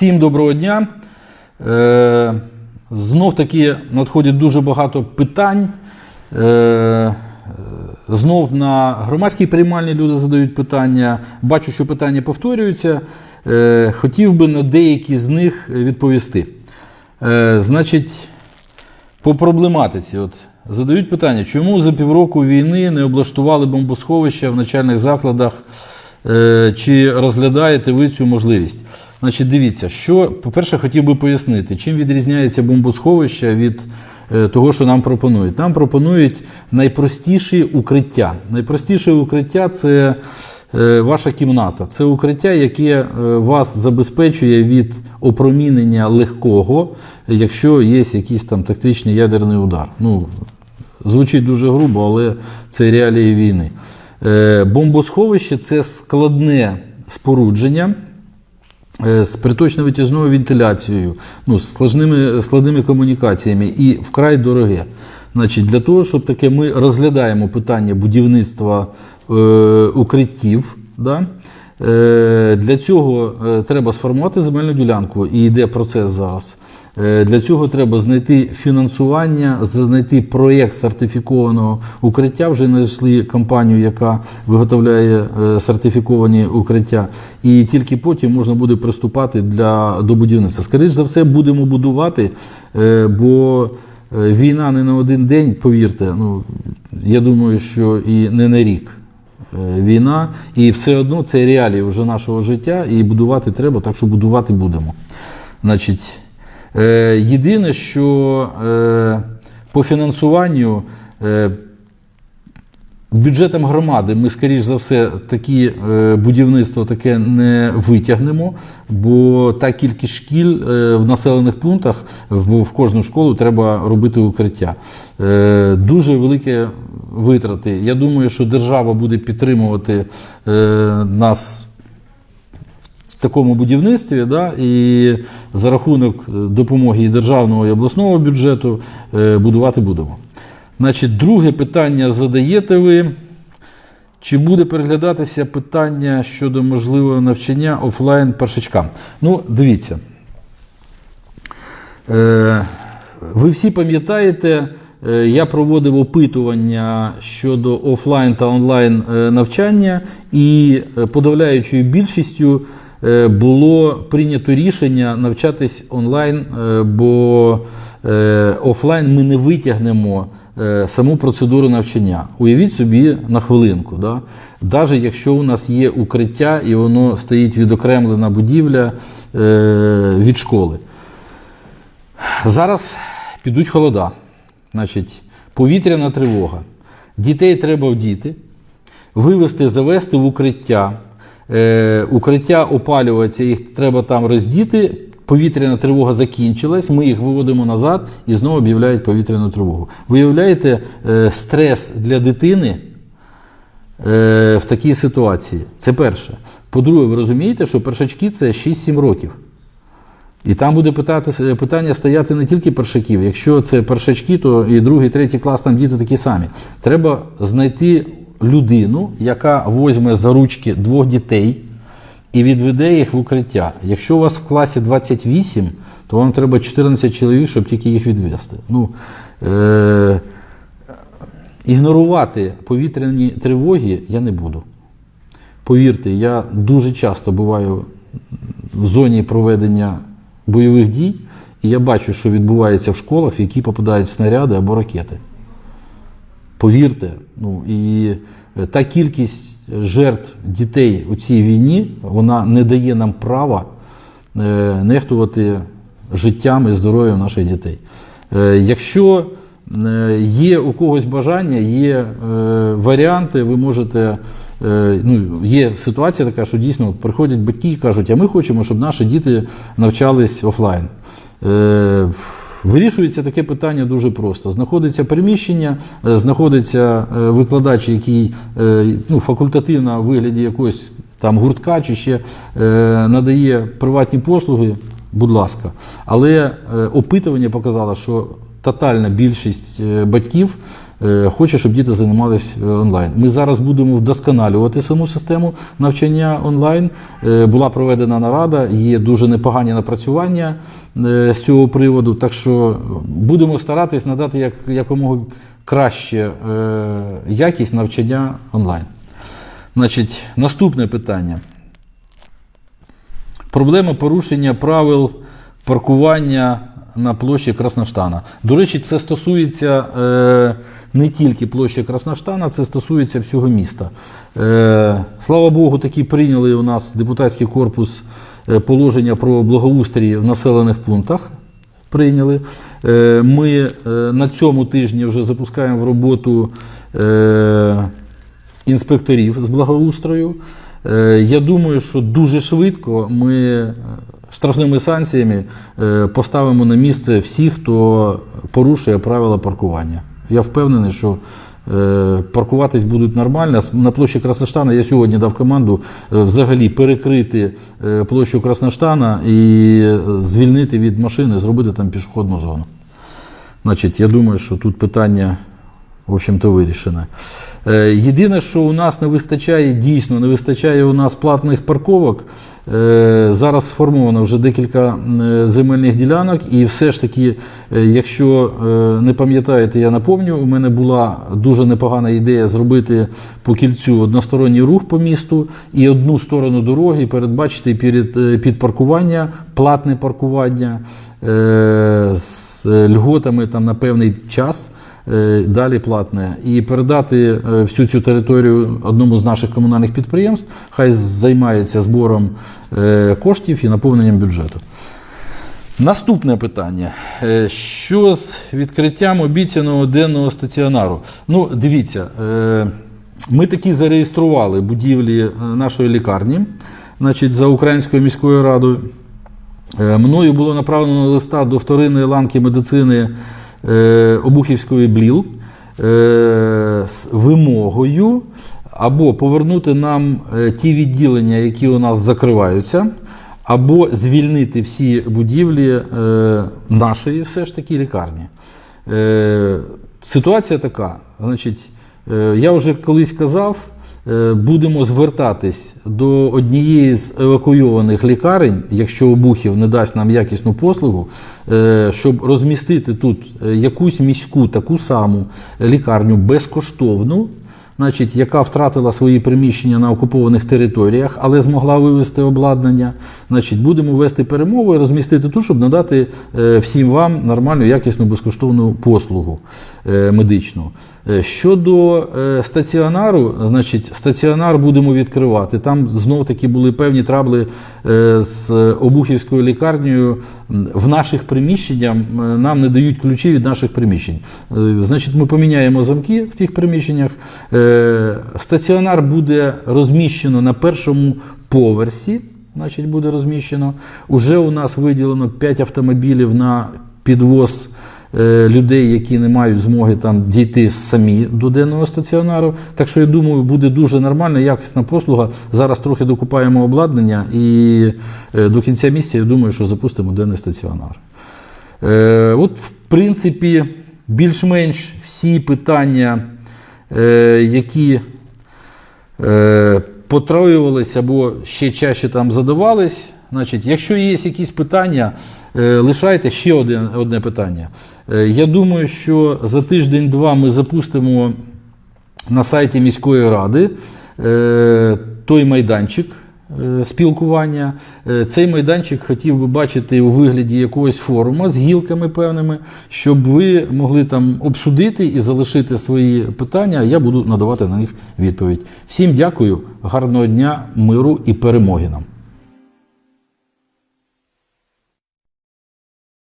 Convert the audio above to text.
Всім доброго дня. Е, знов таки надходить дуже багато питань. Е, знов на громадській приймальні люди задають питання. Бачу, що питання повторюються. Е, хотів би на деякі з них відповісти. Е, значить, по проблематиці. От, задають питання, чому за півроку війни не облаштували бомбосховища в начальних закладах, е, чи розглядаєте ви цю можливість? Значить, дивіться, що, по-перше, хотів би пояснити, чим відрізняється бомбосховище від е, того, що нам пропонують. Нам пропонують найпростіші укриття. Найпростіше укриття це е, ваша кімната. Це укриття, яке е, вас забезпечує від опромінення легкого, якщо є якийсь там тактичний ядерний удар. Ну, звучить дуже грубо, але це реалії війни. Бомбосховище це складне спорудження. Е, З приточно-витяжною вентиляцією, ну, з складними, складними комунікаціями і вкрай дороге. Значить, для того, щоб таке ми розглядаємо питання будівництва е, укриттів. Да? Е, для цього е, треба сформувати земельну ділянку, і йде процес зараз. Е, Для цього треба знайти фінансування, знайти проєкт сертифікованого укриття. Вже знайшли компанію, яка виготовляє сертифіковані укриття, і тільки потім можна буде приступати для, до будівництва. Скоріше за все, будемо будувати, бо війна не на один день, повірте. Ну я думаю, що і не на рік. Е, Війна, і все одно це реалії вже нашого життя, і будувати треба, так що будувати будемо. Значить, е, єдине, що е, по фінансуванню бюджетом громади ми, скоріш за все, такі е, будівництво таке не витягнемо, бо та кількість шкіл е, в населених пунктах, в, в кожну школу треба робити укриття. Е, дуже великі витрати. Я думаю, що держава буде підтримувати нас такому будівництві, да, і за рахунок допомоги і державного і обласного бюджету будувати будемо. Значить, друге питання задаєте ви. Чи буде переглядатися питання щодо можливого навчання офлайн першачкам? Ну, дивіться. Е, ви всі пам'ятаєте, е, я проводив опитування щодо офлайн та онлайн е, навчання, і подавляючою більшістю було прийнято рішення навчатись онлайн, бо офлайн ми не витягнемо е, саму процедуру навчання. Уявіть собі на хвилинку. Да? Навіть якщо у нас є укриття і воно стоїть відокремлена будівля е, від школи. Зараз підуть холода, значить, повітряна тривога. Дітей треба вдіти, вивезти, завести в укриття. Е, укриття опалюється, їх треба там роздіти. Повітряна тривога закінчилась, ми їх виводимо назад і знову об'являють повітряну тривогу. Виявляєте, е, стрес для дитини е, в такій ситуації. Це перше. По-друге, ви розумієте, що першачки це 6-7 років. І там буде питати, питання стояти не тільки першаків. Якщо це першачки, то і другий, третій клас там діти такі самі. Треба знайти людину, яка возьме за ручки двох дітей і відведе їх в укриття. Якщо у вас в класі 28, то вам треба 14 чоловік, щоб тільки їх відвести. Ну, е- ігнорувати повітряні тривоги я не буду. Повірте, я дуже часто буваю в зоні проведення бойових дій, і я бачу, що відбувається в школах, в які попадають снаряди або ракети. Повірте, ну і е, та кількість жертв дітей у цій війні вона не дає нам права е, нехтувати життям і здоров'ям наших дітей. Е, Якщо е, є у когось бажання, є варіанти, ви можете. Ну, є ситуація така, що дійсно приходять батьки і кажуть, а ми хочемо, щоб наші діти навчались офлайн. Вирішується таке питання дуже просто. Знаходиться приміщення, е, знаходиться е, викладач, який е, ну, факультативно в вигляді якогось там гуртка чи ще надає приватні послуги, будь ласка. Але опитування показало, що тотальна більшість батьків хоче, щоб діти займалися е, онлайн. Ми зараз будемо вдосконалювати саму систему навчання онлайн. Е, Була проведена нарада, є дуже непогані напрацювання е, з цього приводу. Так що будемо старатись надати як, якомога краще е, якість навчання онлайн. Значить, наступне питання. Проблема порушення правил паркування на площі Красноштана. До речі, це стосується е, не тільки площі Красноштана, це стосується всього міста. Е, слава Богу, таки прийняли у нас депутатський корпус е, положення про благоустрій в населених пунктах. Прийняли. Е, Ми е, на цьому тижні вже запускаємо в роботу е, інспекторів з благоустрою. Е, Я думаю, що дуже швидко ми штрафними санкціями е, поставимо на місце всіх, хто порушує правила паркування. Я впевнений, що е, паркуватись будуть нормально. На площі Красноштана я сьогодні дав команду е, взагалі перекрити площу Красноштана і звільнити від машини, зробити там пішохідну зону. Значить, я думаю, що тут питання, в общем-то, вирішене. Єдине, що у нас не вистачає, дійсно не вистачає у нас платних парковок. Е, Зараз сформовано вже декілька е, земельних ділянок, і все ж таки, е, якщо не пам'ятаєте, я напомню, у мене була дуже непогана ідея зробити по кільцю односторонній рух по місту і одну сторону дороги передбачити перед, е, під паркування, платне паркування з льготами там на певний час. Е, Далі платне і передати е, всю цю територію одному з наших комунальних підприємств, хай займається збором е, коштів і наповненням бюджету. Наступне питання. Що з відкриттям обіцяного денного стаціонару? Ну, дивіться, ми такі зареєстрували будівлі нашої лікарні, значить, за Українською міською радою. Мною було направлено листа до вторинної ланки медицини Обухівської БЛІЛ е, з вимогою або повернути нам е, ті відділення, які у нас закриваються, або звільнити всі будівлі е, нашої все ж таки лікарні. Е, Ситуація така, значить, е, я вже колись казав, е, будемо звертатись до однієї з евакуйованих лікарень, якщо Обухів не дасть нам якісну послугу, е, щоб розмістити тут е, якусь міську таку саму лікарню безкоштовну. Значить, яка втратила свої приміщення на окупованих територіях, але змогла вивести обладнання. Значить, будемо вести перемову і розмістити тут, щоб надати е, всім вам нормальну, якісну, безкоштовну послугу е, медичну. Е, Щодо стаціонару, значить, стаціонар будемо відкривати. Там знов таки були певні трабли з Обухівською лікарнею. В наших приміщеннях нам не дають ключі від наших приміщень. Значить, ми поміняємо замки в тих приміщеннях. Е, Стаціонар буде розміщено на першому поверсі. Значить, буде розміщено. Уже у нас виділено 5 автомобілів на підвоз е, людей, які не мають змоги там дійти самі до денного стаціонару. Так що я думаю, буде дуже нормальна, якісна послуга. Зараз трохи докупаємо обладнання і е, до кінця місяця я думаю, що запустимо денний стаціонар. От, в принципі, більш-менш всі питання, які потроювалися потроювались або ще чаще там задавались. Значить, якщо є якісь питання, е, лишайте ще одне, одне питання. Е, я думаю, що за тиждень-два ми запустимо на сайті міської ради е, той майданчик е, спілкування. Е, Цей майданчик хотів би бачити у вигляді якогось форуму з гілками певними, щоб ви могли там обсудити і залишити свої питання, я буду надавати на них відповідь. Всім дякую, гарного дня, миру і перемоги нам.